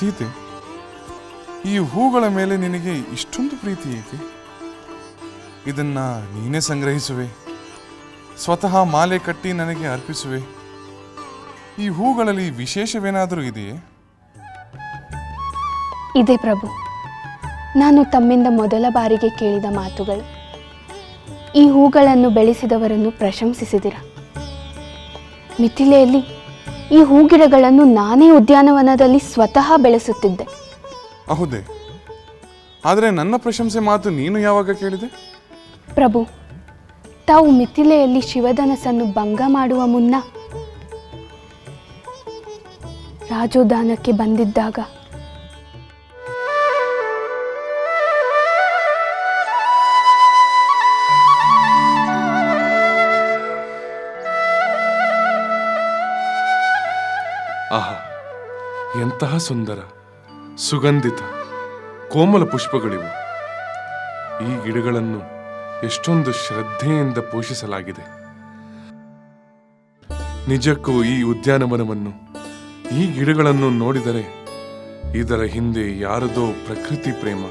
ಸೀತೆ, ಈ ಹೂಗಳ ಮೇಲೆ ನಿನಗೆ ಇಷ್ಟೊಂದು ಪ್ರೀತಿ ಏಕೆ? ಇದನ್ನ ನೀನೇ ಸಂಗ್ರಹಿಸುವೆ. ಸ್ವತಃ ಮಾಲೆ ಕಟ್ಟಿ ನನಗೆ ಅರ್ಪಿಸುವೆ. ಈ ಹೂಗಳಲ್ಲಿ ವಿಶೇಷವೇನಾದರೂ ಇದೆಯೇ? ಇದೆ ಪ್ರಭು. ನಾನು ತಮ್ಮಿಂದ ಮೊದಲ ಬಾರಿಗೆ ಕೇಳಿದ ಮಾತುಗಳು. ಈ ಹೂಗಳನ್ನು ಬೆಳೆಸಿದವರನ್ನು ಪ್ರಶಂಸಿಸಿದಿರ. ಮಿಥಿಲೆಯಲ್ಲಿ ಈ ಹೂಗಿಡಗಳನ್ನು ನಾನೇ ಉದ್ಯಾನವನದಲ್ಲಿ ಸ್ವತಃ ಬೆಳೆಸುತ್ತಿದ್ದೆ. ಹೌದೇ ಆದರೆ ನನ್ನ ಪ್ರಶಂಸೆ ಮಾತು ನೀನು ಯಾವಾಗ ಕೇಳಿದೆ? ಪ್ರಭು ತಾವು ಮಿಥಿಲೆಯಲ್ಲಿ ಶಿವಧನಸನ್ನು ಭಂಗ ಮಾಡುವ ಮುನ್ನ ರಾಜೋದಾನಕ್ಕೆ ಬಂದಿದ್ದಾಗ ಆಹಾ, ಎಂತಹ ಸುಂದರ, ಸುಗಂಧಿತ, ಕೋಮಲ ಪುಷ್ಪಗಳಿವು. ಈ ಗಿಡಗಳನ್ನು ಎಷ್ಟೊಂದು ಶ್ರದ್ಧೆಯಿಂದ ಪೋಷಿಸಲಾಗಿದೆ. ನಿಜಕ್ಕೂ ಈ ಉದ್ಯಾನವನವನ್ನು, ಈ ಗಿಡಗಳನ್ನು ನೋಡಿದರೆ ಇದರ ಹಿಂದೆ ಯಾರದೋ ಪ್ರಕೃತಿ ಪ್ರೇಮ.